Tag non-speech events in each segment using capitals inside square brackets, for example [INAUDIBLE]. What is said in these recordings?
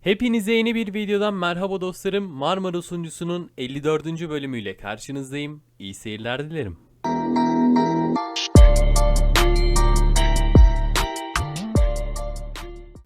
Hepinize yeni bir videodan merhaba dostlarım. Marmara sunucusunun 54. bölümüyle karşınızdayım. İyi seyirler dilerim.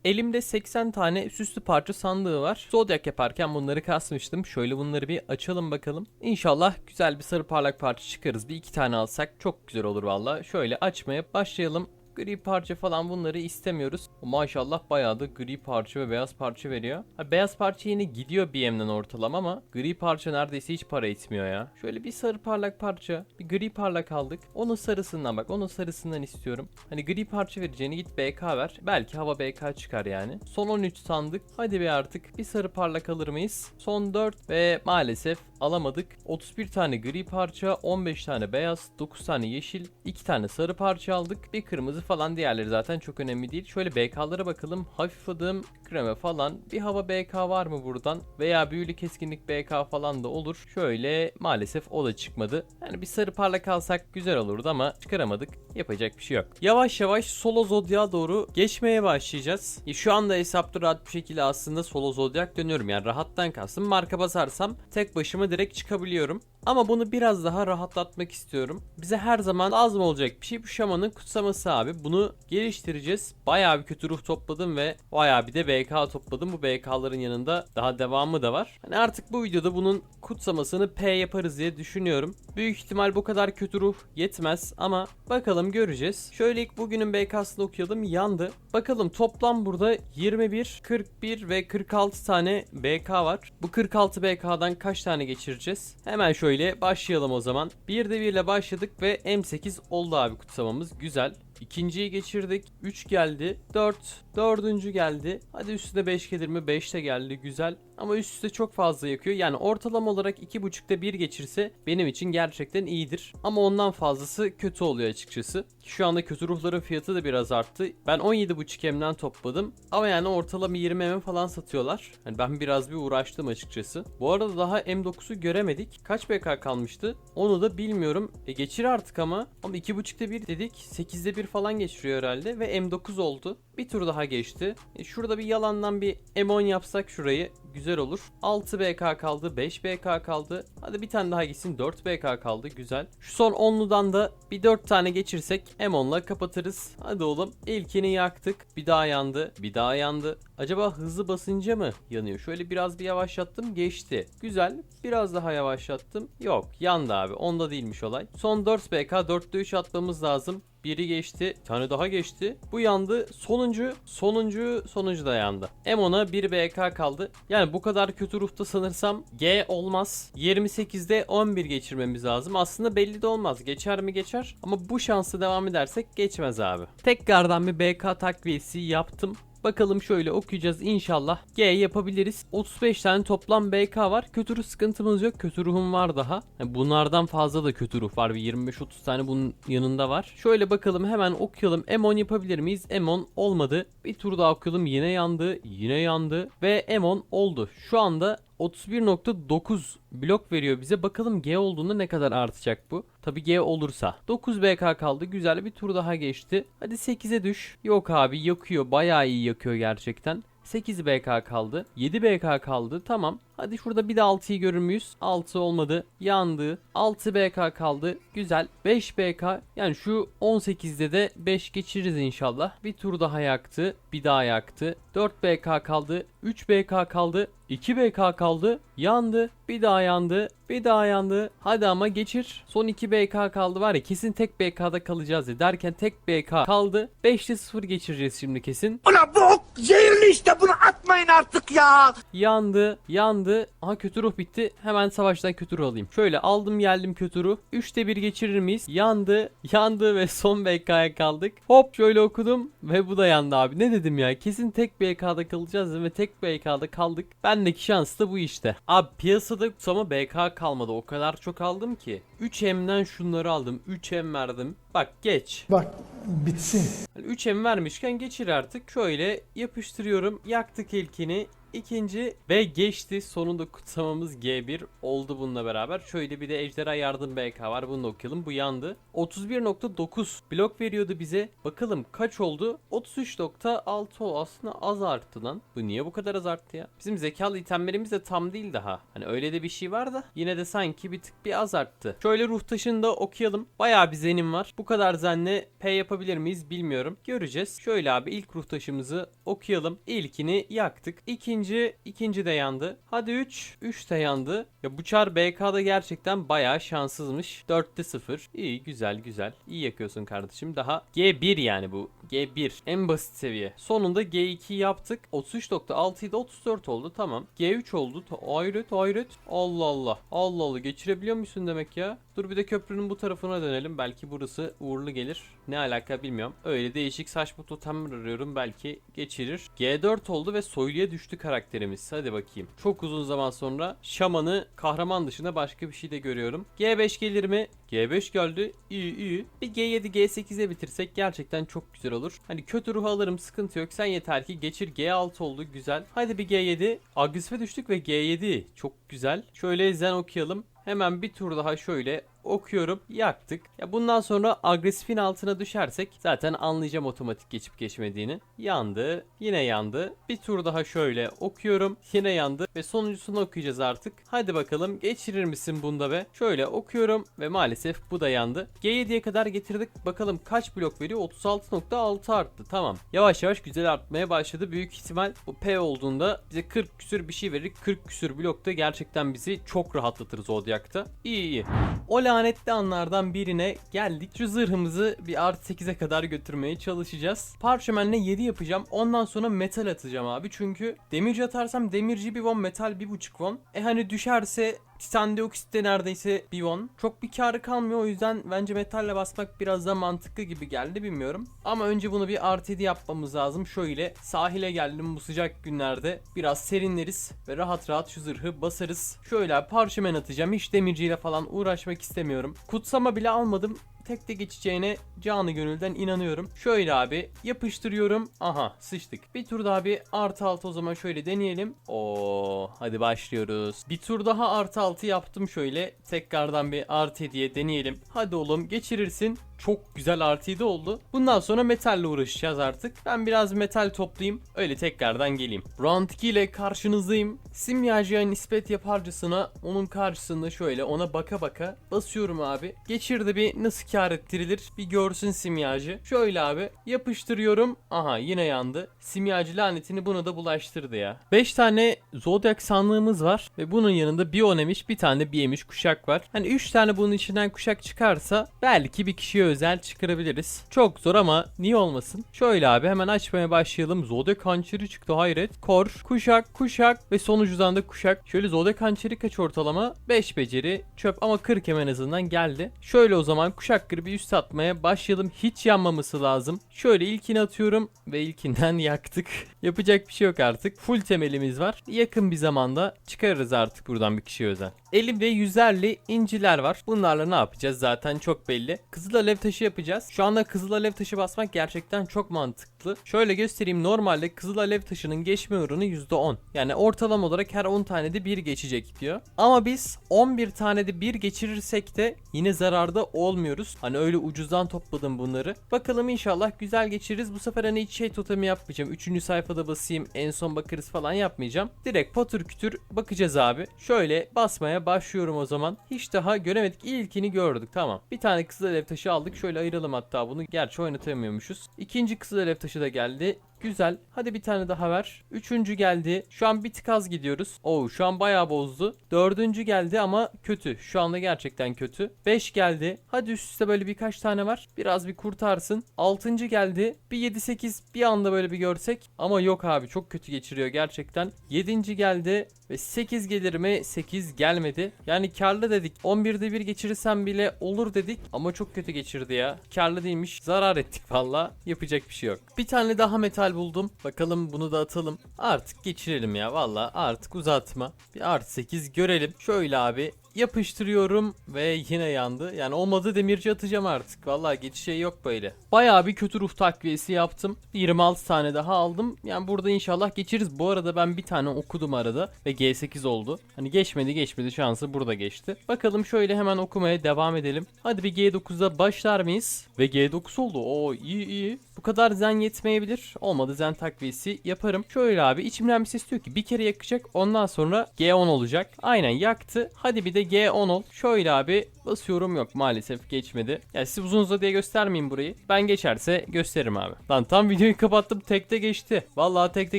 Elimde 80 tane süslü parça sandığı var. Zodiac yaparken bunları kasmıştım. Şöyle bunları bir açalım bakalım. İnşallah güzel bir sarı parlak parça çıkarız. Bir iki tane alsak çok güzel olur valla. Şöyle açmaya başlayalım. Gri parça falan bunları istemiyoruz. O maşallah bayağı da gri parça ve beyaz parça veriyor. Ha, beyaz parça yine gidiyor BM'den ortalama ama gri parça neredeyse hiç para etmiyor ya. Şöyle bir sarı parlak parça, bir gri parlak aldık. Onun sarısından bak, onun sarısından istiyorum. Hani gri parça vereceğini git BK ver. Belki hava BK çıkar yani. Son 13 sandık. Hadi bir artık bir sarı parlak alır mıyız? Son 4 ve maalesef alamadık. 31 tane gri parça, 15 tane beyaz, 9 tane yeşil, 2 tane sarı parça aldık. Bir kırmızı falan diğerleri zaten çok önemli değil. Şöyle BK'lara bakalım. Hafif adım, kreme falan. Bir hava BK var mı buradan? Veya büyülü keskinlik BK falan da olur. Şöyle maalesef o da çıkmadı. Yani bir sarı parlak alsak güzel olurdu ama çıkaramadık. Yapacak bir şey yok. Yavaş yavaş solo zodya doğru geçmeye başlayacağız. E, Şu anda hesapta rahat bir şekilde aslında solo zodyak dönüyorum. Yani rahattan kastım marka basarsam tek başıma direkt çıkabiliyorum. Ama bunu biraz daha rahatlatmak istiyorum. Bize her zaman lazım olacak bir şey bu şamanın kutsaması abi. Bunu geliştireceğiz. Bayağı bir kötü ruh topladım ve bayağı bir de BK topladım. Bu BK'ların yanında daha devamı da var. Hani artık bu videoda bunun kutsamasını P yaparız diye düşünüyorum. Büyük ihtimal bu kadar kötü ruh yetmez ama bakalım göreceğiz. Şöyle ilk bugünün BK'sını okuyalım yandı. Bakalım toplam burada 21, 41 ve 46 tane BK var. Bu 46 BK'dan kaç tane geçireceğiz? Hemen şöyle başlayalım o zaman. Bir de 1 ile başladık ve M8 oldu abi kutsamamız. Güzel. İkinciyi geçirdik. 3 geldi. 4. Dördüncü geldi. Hadi üstüne 5 gelir mi? 5 de geldi. Güzel. Ama üst üste çok fazla yakıyor. Yani ortalama olarak 2.5'te 1 geçirse benim için gerçekten iyidir. Ama ondan fazlası kötü oluyor açıkçası. Şu anda kötü ruhların fiyatı da biraz arttı. Ben 17.5 M'den topladım. Ama yani ortalama 20 M falan satıyorlar. Yani ben biraz bir uğraştım açıkçası. Bu arada daha M9'u göremedik. Kaç BK kalmıştı? Onu da bilmiyorum. E geçir artık ama. Ama 2.5'te 1 dedik. 8'de 1 falan geçiriyor herhalde. Ve M9 oldu. Bir tur daha geçti. E şurada bir yalandan bir M10 yapsak şurayı güzel olur. 6 BK kaldı, 5 BK kaldı. Hadi bir tane daha gitsin 4 BK kaldı güzel. Şu son 10'ludan da bir 4 tane geçirsek M10'la kapatırız. Hadi oğlum ilkini yaktık. Bir daha yandı, bir daha yandı. Acaba hızlı basınca mı yanıyor? Şöyle biraz bir yavaşlattım geçti. Güzel. Biraz daha yavaşlattım. Yok yandı abi. Onda değilmiş olay. Son 4 BK 4'te 3 atmamız lazım. Biri geçti. Bir tane daha geçti. Bu yandı. Sonuncu, sonuncu, sonuncu da yandı. M10'a 1 BK kaldı. Yani bu kadar kötü ruhta sanırsam G olmaz. 28'de 11 geçirmemiz lazım. Aslında belli de olmaz. Geçer mi geçer. Ama bu şansı devam edersek geçmez abi. Tekrardan bir BK takviyesi yaptım. Bakalım şöyle okuyacağız inşallah. G yapabiliriz. 35 tane toplam BK var. Kötü ruh sıkıntımız yok. Kötü ruhum var daha. Bunlardan fazla da kötü ruh var. Bir 25-30 tane bunun yanında var. Şöyle bakalım hemen okuyalım. M10 yapabilir miyiz? M10 olmadı. Bir tur daha okuyalım. Yine yandı. Yine yandı. Ve M10 oldu. Şu anda 31.9 blok veriyor bize. Bakalım G olduğunda ne kadar artacak bu? Tabi G olursa. 9 BK kaldı. Güzel bir tur daha geçti. Hadi 8'e düş. Yok abi yakıyor. Bayağı iyi yakıyor gerçekten. 8 BK kaldı. 7 BK kaldı. Tamam. Hadi şurada bir de 6'yı görür müyüz? 6 olmadı. Yandı. 6 BK kaldı. Güzel. 5 BK. Yani şu 18'de de 5 geçiririz inşallah. Bir tur daha yaktı. Bir daha yaktı. 4 BK kaldı. 3 BK kaldı. 2 BK kaldı. Yandı. Bir daha yandı. Bir daha yandı. Hadi ama geçir. Son 2 BK kaldı var ya kesin tek BK'da kalacağız ya. Derken tek BK kaldı. 5'te 0 geçireceğiz şimdi kesin. Ulan bu ok zehirli işte bunu atmayın artık ya. Yandı, yandı. Aha kötü ruh bitti. Hemen savaştan kötü ruh alayım. Şöyle aldım geldim kötü ruh. 3'te 1 geçirir miyiz? Yandı, [LAUGHS] yandı ve son BK'ya kaldık. Hop şöyle okudum ve bu da yandı abi. Ne dedim ya? Kesin tek BK'da kalacağız ve tek BK'da kaldık. Bendeki şans da bu işte. Abi piyasada ama BK kalmadı. O kadar çok aldım ki. 3M'den şunları aldım. 3M verdim. Bak geç. Bak bitsin. Hani 3M vermişken geçir artık. Şöyle yapıştırıyorum. Yaktık ilkini. İkinci ve geçti. Sonunda kutsamamız G1 oldu bununla beraber. Şöyle bir de Ejderha Yardım BK var. Bunu da okuyalım. Bu yandı. 31.9 blok veriyordu bize. Bakalım kaç oldu? 33.6 o aslında az arttı lan. Bu niye bu kadar az arttı ya? Bizim zekalı itemlerimiz de tam değil daha. Hani öyle de bir şey var da yine de sanki bir tık bir az arttı. Şöyle ruh taşını da okuyalım. Bayağı bir zenim var. Bu kadar zenle P yapabilir miyiz bilmiyorum. Göreceğiz. Şöyle abi ilk ruh taşımızı okuyalım. İlkini yaktık. İkinci, ikinci de yandı. Hadi 3. 3 de yandı. Ya bu çar BK'da gerçekten bayağı şanssızmış. 4'te 0. İyi güzel güzel. İyi yakıyorsun kardeşim. Daha G1 yani bu. G1 en basit seviye. Sonunda G2 yaptık. 33.6 idi 34 oldu tamam. G3 oldu. Hayret hayret. Allah Allah. Allah Allah geçirebiliyor musun demek ya? Dur bir de köprünün bu tarafına dönelim. Belki burası uğurlu gelir. Ne alaka bilmiyorum. Öyle değişik saçma totemler arıyorum. Belki geçirir. G4 oldu ve soyluya düştü karakterimiz. Hadi bakayım. Çok uzun zaman sonra şamanı kahraman dışında başka bir şey de görüyorum. G5 gelir mi? G5 geldi. İyi iyi. Bir G7 G8'e bitirsek gerçekten çok güzel olur. Hani kötü ruh alırım sıkıntı yok. Sen yeter ki geçir G6 oldu güzel. Hadi bir G7. Agresife düştük ve G7. Çok güzel. Şöyle zen okuyalım. Hemen bir tur daha şöyle okuyorum. Yaktık. Ya bundan sonra agresifin altına düşersek zaten anlayacağım otomatik geçip geçmediğini. Yandı. Yine yandı. Bir tur daha şöyle okuyorum. Yine yandı. Ve sonuncusunu okuyacağız artık. Hadi bakalım geçirir misin bunda be? Şöyle okuyorum ve maalesef bu da yandı. G7'ye kadar getirdik. Bakalım kaç blok veriyor? 36.6 arttı. Tamam. Yavaş yavaş güzel artmaya başladı. Büyük ihtimal bu P olduğunda bize 40 küsür bir şey verir. 40 küsür blokta gerçekten bizi çok rahatlatır Zodiac'ta. İyi iyi. O lanetli anlardan birine geldik. Şu zırhımızı bir artı 8'e kadar götürmeye çalışacağız. Parşömenle 7 yapacağım. Ondan sonra metal atacağım abi. Çünkü demirci atarsam demirci bir won metal bir buçuk won. E hani düşerse Titan dioksit de neredeyse bir won. Çok bir karı kalmıyor o yüzden bence metalle basmak biraz da mantıklı gibi geldi bilmiyorum. Ama önce bunu bir 7 yapmamız lazım. Şöyle sahile geldim bu sıcak günlerde. Biraz serinleriz ve rahat rahat şu zırhı basarız. Şöyle parşömen atacağım. Hiç demirciyle falan uğraşmak istemiyorum. Kutsama bile almadım tek de geçeceğine canı gönülden inanıyorum. Şöyle abi yapıştırıyorum. Aha sıçtık. Bir tur daha bir artı altı o zaman şöyle deneyelim. Oo hadi başlıyoruz. Bir tur daha artı altı yaptım şöyle. Tekrardan bir artı diye deneyelim. Hadi oğlum geçirirsin. Çok güzel 7 oldu. Bundan sonra metalle uğraşacağız artık. Ben biraz metal toplayayım. Öyle tekrardan geleyim. Round 2 ile karşınızdayım. Simyacıya nispet yaparcasına onun karşısında şöyle ona baka baka basıyorum abi. Geçirdi bir nasıl kar ettirilir bir görsün simyacı. Şöyle abi yapıştırıyorum. Aha yine yandı. Simyacı lanetini buna da bulaştırdı ya. 5 tane Zodiac sandığımız var ve bunun yanında bir onemiş bir tane bir yemiş kuşak var. Hani 3 tane bunun içinden kuşak çıkarsa belki bir kişiye özel çıkarabiliriz. Çok zor ama niye olmasın? Şöyle abi hemen açmaya başlayalım. Zodiac hançeri çıktı hayret. Kor, kuşak, kuşak ve sonucudan da kuşak. Şöyle Zodiac hançeri kaç ortalama? 5 beceri, çöp ama 40 hemen azından geldi. Şöyle o zaman kuşak gribi üst atmaya başlayalım. Hiç yanmaması lazım. Şöyle ilkini atıyorum ve ilkinden [LAUGHS] yaktık. Yapacak bir şey yok artık. Full temelimiz var. Yakın bir zamanda çıkarırız artık buradan bir kişiye özel. 50 ve 150 inciler var. Bunlarla ne yapacağız zaten çok belli. Kızıl alev taşı yapacağız. Şu anda kızıl alev taşı basmak gerçekten çok mantıklı. Şöyle göstereyim. Normalde kızıl alev taşının geçme oranı %10. Yani ortalama olarak her 10 tane de 1 geçecek diyor. Ama biz 11 tane de 1 geçirirsek de yine zararda olmuyoruz. Hani öyle ucuzdan topladım bunları. Bakalım inşallah güzel geçiririz. Bu sefer hani hiç şey totemi yapmayacağım. 3. sayfada basayım en son bakarız falan yapmayacağım. Direkt patır kütür bakacağız abi. Şöyle basmaya başlıyorum o zaman. Hiç daha göremedik. İlkini gördük tamam. Bir tane kızıl alev taşı aldık. Şöyle ayıralım hatta bunu. Gerçi oynatamıyormuşuz. İkinci kızıl alev taşı da geldi. Güzel. Hadi bir tane daha ver. Üçüncü geldi. Şu an bir tık az gidiyoruz. Oo şu an bayağı bozdu. Dördüncü geldi ama kötü. Şu anda gerçekten kötü. Beş geldi. Hadi üst üste böyle birkaç tane var. Biraz bir kurtarsın. Altıncı geldi. Bir yedi sekiz bir anda böyle bir görsek. Ama yok abi çok kötü geçiriyor gerçekten. Yedinci geldi. Ve 8 gelir mi? 8 gelmedi. Yani karlı dedik. 11'de 1 geçirirsem bile olur dedik. Ama çok kötü geçirdi ya. Karlı değilmiş. Zarar ettik [LAUGHS] valla. Yapacak bir şey yok. Bir tane daha metal buldum. Bakalım bunu da atalım. Artık geçirelim ya valla. Artık uzatma. Bir artı 8 görelim. Şöyle abi yapıştırıyorum ve yine yandı. Yani olmadı demirci atacağım artık. Vallahi geçiş şey yok böyle. Bayağı bir kötü ruh takviyesi yaptım. 26 tane daha aldım. Yani burada inşallah geçeriz. Bu arada ben bir tane okudum arada ve G8 oldu. Hani geçmedi geçmedi şansı burada geçti. Bakalım şöyle hemen okumaya devam edelim. Hadi bir G9'a başlar mıyız? Ve G9 oldu. Oo iyi iyi. Bu kadar zen yetmeyebilir. Olmadı zen takviyesi yaparım. Şöyle abi içimden bir ses diyor ki bir kere yakacak ondan sonra G10 olacak. Aynen yaktı. Hadi bir de G10 ol. Şöyle abi basıyorum yok maalesef geçmedi. Ya size uzun uzadıya göstermeyeyim burayı. Ben geçerse gösteririm abi. Lan tam videoyu kapattım tekte geçti. Vallahi tekte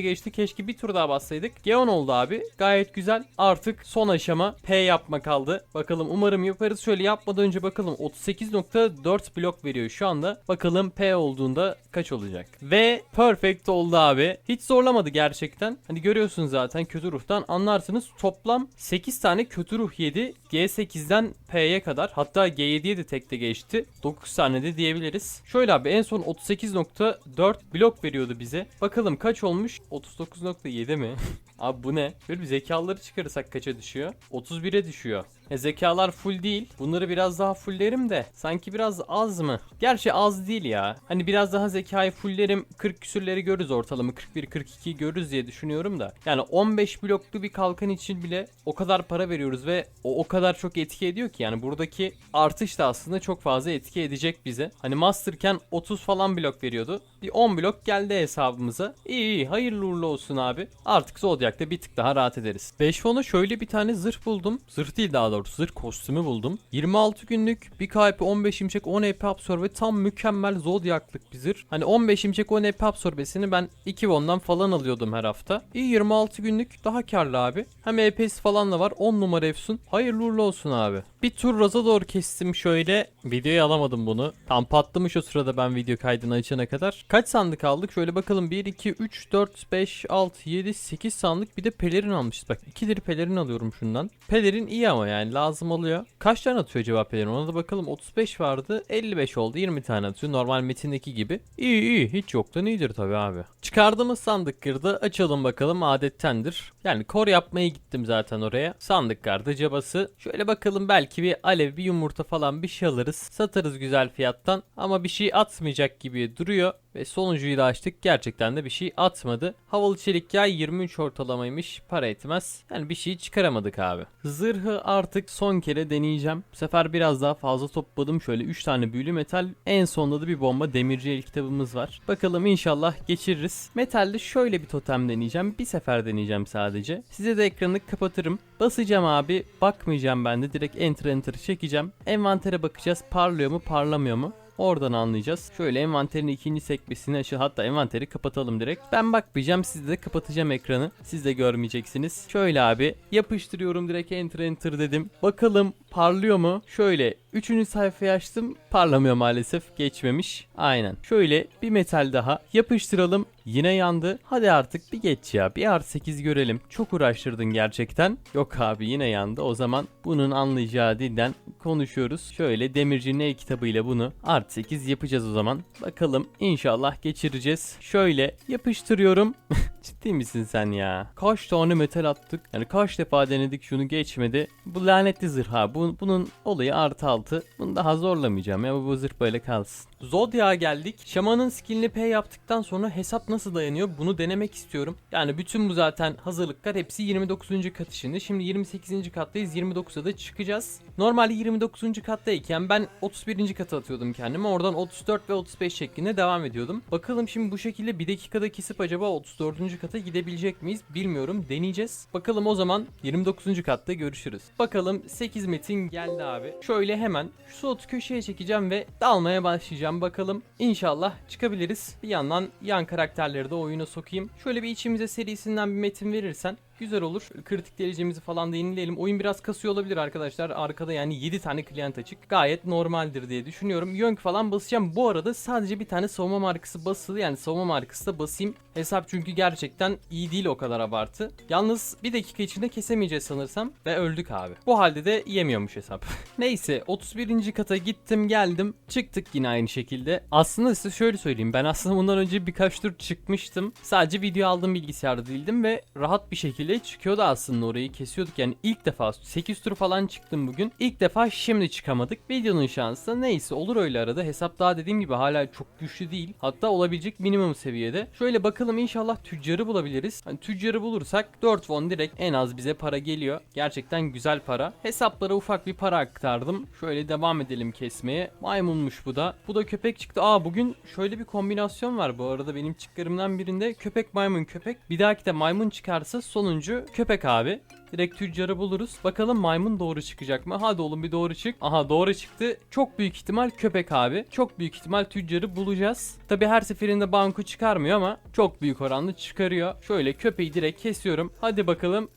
geçti. Keşke bir tur daha bassaydık. G10 oldu abi. Gayet güzel. Artık son aşama P yapma kaldı. Bakalım umarım yaparız. Şöyle yapmadan önce bakalım 38.4 blok veriyor şu anda. Bakalım P olduğunda kaç olacak. Ve perfect oldu abi. Hiç zorlamadı gerçekten. Hani görüyorsunuz zaten kötü ruhtan anlarsınız. Toplam 8 tane kötü ruh yedi. G8'den P'ye kadar. Hatta G7'ye de tekte geçti. 9 tane de diyebiliriz. Şöyle abi en son 38.4 blok veriyordu bize. Bakalım kaç olmuş? 39.7 mi? [LAUGHS] Abi bu ne? Böyle bir zekaları çıkarırsak kaça düşüyor? 31'e düşüyor. E zekalar full değil. Bunları biraz daha fulllerim de sanki biraz az mı? Gerçi az değil ya. Hani biraz daha zekayı fulllerim 40 küsürleri görürüz ortalama 41-42 görürüz diye düşünüyorum da. Yani 15 bloklu bir kalkan için bile o kadar para veriyoruz ve o o kadar çok etki ediyor ki yani buradaki artış da aslında çok fazla etki edecek bize. Hani masterken 30 falan blok veriyordu. Bir 10 blok geldi hesabımıza. İyi iyi hayırlı uğurlu olsun abi. Artık Zodiac'ta bir tık daha rahat ederiz. 5 fonu şöyle bir tane zırh buldum. Zırh değil daha doğrusu zırh kostümü buldum. 26 günlük bir KP 15 imçek 10 EP absorbe tam mükemmel Zodiac'lık bir zırh. Hani 15 imçek 10 EP absorbesini ben 2 vondan falan alıyordum her hafta. İyi 26 günlük daha karlı abi. Hem EP'si falan da var 10 numara Efsun. Hayırlı uğurlu olsun abi. Bir tur raza doğru kestim şöyle. Videoya alamadım bunu. Tam patlamış o sırada ben video kaydını açana kadar. Kaç sandık aldık? Şöyle bakalım. 1, 2, 3, 4, 5, 6, 7, 8 sandık. Bir de pelerin almışız. Bak 2 lira pelerin alıyorum şundan. Pelerin iyi ama yani lazım oluyor. Kaç tane atıyor acaba pelerin? Ona da bakalım. 35 vardı. 55 oldu. 20 tane atıyor. Normal metindeki gibi. İyi iyi. Hiç yoktan iyidir tabii abi. Çıkardığımız sandık kırdı. Açalım bakalım. Adettendir. Yani kor yapmaya gittim zaten oraya. Sandık kardı cabası. Şöyle bakalım belki bir alev bir yumurta falan bir şey alırız. Satarız güzel fiyattan. Ama bir şey atmayacak gibi duruyor. Ve sonuncuyu da açtık. Gerçekten de bir şey atmadı. Havalı çelik yay 23 ortalamaymış. Para etmez. Yani bir şey çıkaramadık abi. Zırhı artık son kere deneyeceğim. Bu sefer biraz daha fazla topladım. Şöyle 3 tane büyülü metal. En sonunda da bir bomba demirci el kitabımız var. Bakalım inşallah geçiririz. Metalde şöyle bir totem deneyeceğim. Bir sefer deneyeceğim sadece. Size de ekranı kapatırım. Basacağım abi. Bakmayacağım ben de. Direkt enter enter çekeceğim. Envantere bakacağız. Parlıyor mu parlamıyor mu? Oradan anlayacağız. Şöyle envanterin ikinci sekmesini açı hatta envanteri kapatalım direkt. Ben bakmayacağım siz de kapatacağım ekranı. Siz de görmeyeceksiniz. Şöyle abi yapıştırıyorum direkt enter enter dedim. Bakalım parlıyor mu? Şöyle üçüncü sayfayı açtım. Parlamıyor maalesef. Geçmemiş. Aynen. Şöyle bir metal daha yapıştıralım. Yine yandı. Hadi artık bir geç ya. Bir artı 8 görelim. Çok uğraştırdın gerçekten. Yok abi yine yandı. O zaman bunun anlayacağı dilden konuşuyoruz. Şöyle demircinin el kitabıyla bunu artı 8 yapacağız o zaman. Bakalım inşallah geçireceğiz. Şöyle yapıştırıyorum. [LAUGHS] Ciddi misin sen ya? Kaç tane metal attık? Yani kaç defa denedik şunu geçmedi. Bu lanetli zırh ha. Bu, bunun olayı artı 6. Bunu daha zorlamayacağım ya. Bu, bu zırh böyle kalsın. Zodiac'a geldik. Şamanın skillini P yaptıktan sonra hesap nasıl dayanıyor bunu denemek istiyorum. Yani bütün bu zaten hazırlıklar hepsi 29. kat içinde. Şimdi 28. kattayız. 29'a da çıkacağız. Normalde 29. kattayken ben 31. kata atıyordum kendimi. Oradan 34 ve 35 şeklinde devam ediyordum. Bakalım şimdi bu şekilde bir dakikada kesip acaba 34. kata gidebilecek miyiz bilmiyorum. Deneyeceğiz. Bakalım o zaman 29. katta görüşürüz. Bakalım 8 metin geldi abi. Şöyle hemen şu slotu köşeye çekeceğim ve dalmaya başlayacağım. Bakalım inşallah çıkabiliriz. Bir yandan yan karakterleri de oyuna sokayım. Şöyle bir içimize serisinden bir metin verirsen güzel olur. Kritik derecemizi falan da yenileyelim. Oyun biraz kasıyor olabilir arkadaşlar. Arkada yani 7 tane klient açık. Gayet normaldir diye düşünüyorum. Yönk falan basacağım. Bu arada sadece bir tane savunma markası basılı. Yani savunma markası da basayım. Hesap çünkü gerçekten iyi değil o kadar abartı. Yalnız bir dakika içinde kesemeyeceğiz sanırsam. Ve öldük abi. Bu halde de yemiyormuş hesap. [LAUGHS] Neyse 31. kata gittim geldim. Çıktık yine aynı şekilde. Aslında size şöyle söyleyeyim. Ben aslında bundan önce birkaç tur çıkmıştım. Sadece video aldığım bilgisayarda değildim ve rahat bir şekilde bile çıkıyordu aslında orayı kesiyorduk. Yani ilk defa 8 tur falan çıktım bugün. İlk defa şimdi çıkamadık. Videonun şansı neyse olur öyle arada. Hesap daha dediğim gibi hala çok güçlü değil. Hatta olabilecek minimum seviyede. Şöyle bakalım inşallah tüccarı bulabiliriz. Hani tüccarı bulursak 4 won direkt en az bize para geliyor. Gerçekten güzel para. Hesaplara ufak bir para aktardım. Şöyle devam edelim kesmeye. Maymunmuş bu da. Bu da köpek çıktı. Aa bugün şöyle bir kombinasyon var bu arada benim çıklarımdan birinde köpek maymun köpek. Bir dahaki de maymun çıkarsa sonuncu köpek abi. Direkt tüccarı buluruz. Bakalım maymun doğru çıkacak mı? Hadi oğlum bir doğru çık. Aha doğru çıktı. Çok büyük ihtimal köpek abi. Çok büyük ihtimal tüccarı bulacağız. Tabi her seferinde banko çıkarmıyor ama çok büyük oranda çıkarıyor. Şöyle köpeği direkt kesiyorum. Hadi bakalım.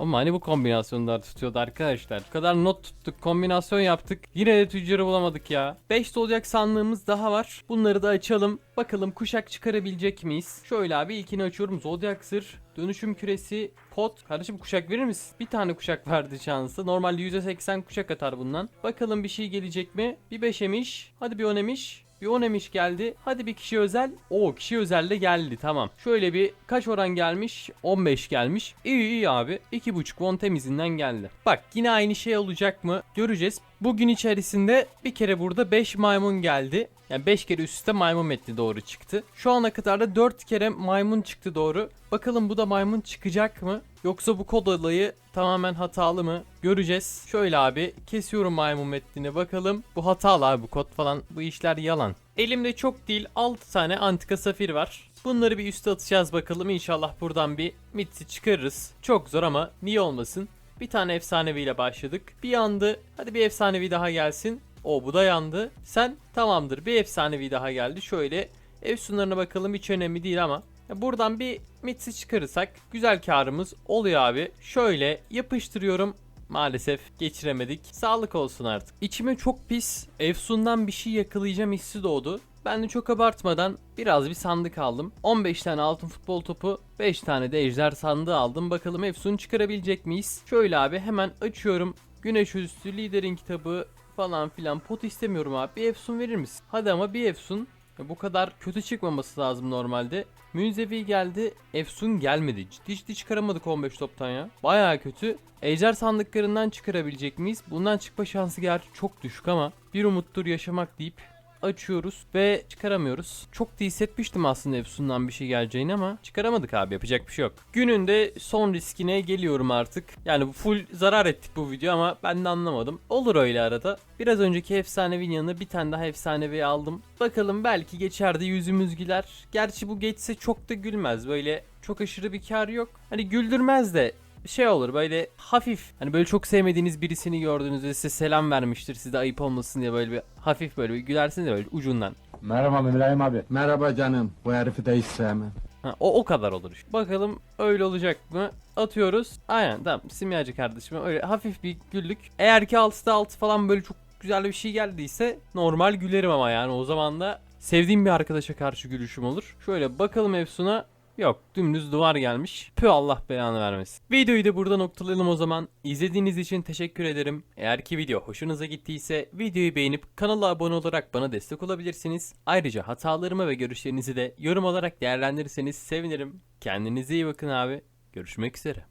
Ama hani bu kombinasyonlar tutuyordu arkadaşlar. Bu kadar not tuttuk, kombinasyon yaptık. Yine de tüccarı bulamadık ya. 5 olacak sandığımız daha var. Bunları da açalım. Bakalım kuşak çıkarabilecek miyiz? Şöyle abi ilkini açıyorum. Zodiac sır, dönüşüm küresi, pot. Kardeşim kuşak verir misin? Bir tane kuşak verdi şansı. Normalde %80 kuşak atar bundan. Bakalım bir şey gelecek mi? Bir 5 emiş. Hadi bir 10 emiş. Bir 10 emiş geldi. Hadi bir kişi özel. O kişi özel de geldi tamam. Şöyle bir kaç oran gelmiş? 15 gelmiş. İyi iyi abi. 2.5 won temizinden geldi. Bak yine aynı şey olacak mı? Göreceğiz. Bugün içerisinde bir kere burada 5 maymun geldi. Yani 5 kere üst üste maymun metni doğru çıktı. Şu ana kadar da 4 kere maymun çıktı doğru. Bakalım bu da maymun çıkacak mı? Yoksa bu kod olayı tamamen hatalı mı? Göreceğiz. Şöyle abi kesiyorum maymun metnini bakalım. Bu hatalı abi bu kod falan bu işler yalan. Elimde çok değil 6 tane antika safir var. Bunları bir üste atacağız bakalım. İnşallah buradan bir mitsi çıkarırız. Çok zor ama niye olmasın? Bir tane efsaneviyle başladık. Bir yandı. Hadi bir efsanevi daha gelsin. O bu da yandı. Sen tamamdır. Bir efsanevi daha geldi. Şöyle efsunlarına bakalım hiç önemli değil ama buradan bir mitsi çıkarırsak güzel karımız oluyor abi. Şöyle yapıştırıyorum. Maalesef geçiremedik. Sağlık olsun artık. İçime çok pis Efsun'dan bir şey yakalayacağım hissi doğdu. Ben de çok abartmadan biraz bir sandık aldım. 15 tane altın futbol topu, 5 tane de ejder sandığı aldım. Bakalım Efsun çıkarabilecek miyiz? Şöyle abi hemen açıyorum. Güneş üstü liderin kitabı falan filan pot istemiyorum abi. Bir Efsun verir misin? Hadi ama bir Efsun. Bu kadar kötü çıkmaması lazım normalde. Münzevi geldi. Efsun gelmedi. Ciddi ciddi çıkaramadık 15 toptan ya. Baya kötü. Ejder sandıklarından çıkarabilecek miyiz? Bundan çıkma şansı gerçi çok düşük ama bir umuttur yaşamak deyip açıyoruz ve çıkaramıyoruz. Çok da hissetmiştim aslında Efsun'dan bir şey geleceğini ama çıkaramadık abi yapacak bir şey yok. Gününde son riskine geliyorum artık. Yani full zarar ettik bu video ama ben de anlamadım. Olur öyle arada. Biraz önceki efsanevi yanına bir tane daha efsanevi aldım. Bakalım belki geçerdi yüzümüz güler. Gerçi bu geçse çok da gülmez. Böyle çok aşırı bir kar yok. Hani güldürmez de şey olur böyle hafif hani böyle çok sevmediğiniz birisini gördüğünüzde size selam vermiştir size ayıp olmasın diye böyle bir hafif böyle bir gülersiniz ya böyle ucundan. Merhaba İbrahim abi. Merhaba canım. Bu herifi de hiç sevmem. Ha, o o kadar olur işte. Bakalım öyle olacak mı? Atıyoruz. Aynen tamam simyacı kardeşim öyle hafif bir güllük. Eğer ki 6'da 6 falan böyle çok güzel bir şey geldiyse normal gülerim ama yani o zaman da sevdiğim bir arkadaşa karşı gülüşüm olur. Şöyle bakalım Efsun'a. Yok dümdüz duvar gelmiş. Pü Allah belanı vermesin. Videoyu da burada noktalayalım o zaman. İzlediğiniz için teşekkür ederim. Eğer ki video hoşunuza gittiyse videoyu beğenip kanala abone olarak bana destek olabilirsiniz. Ayrıca hatalarımı ve görüşlerinizi de yorum olarak değerlendirirseniz sevinirim. Kendinize iyi bakın abi. Görüşmek üzere.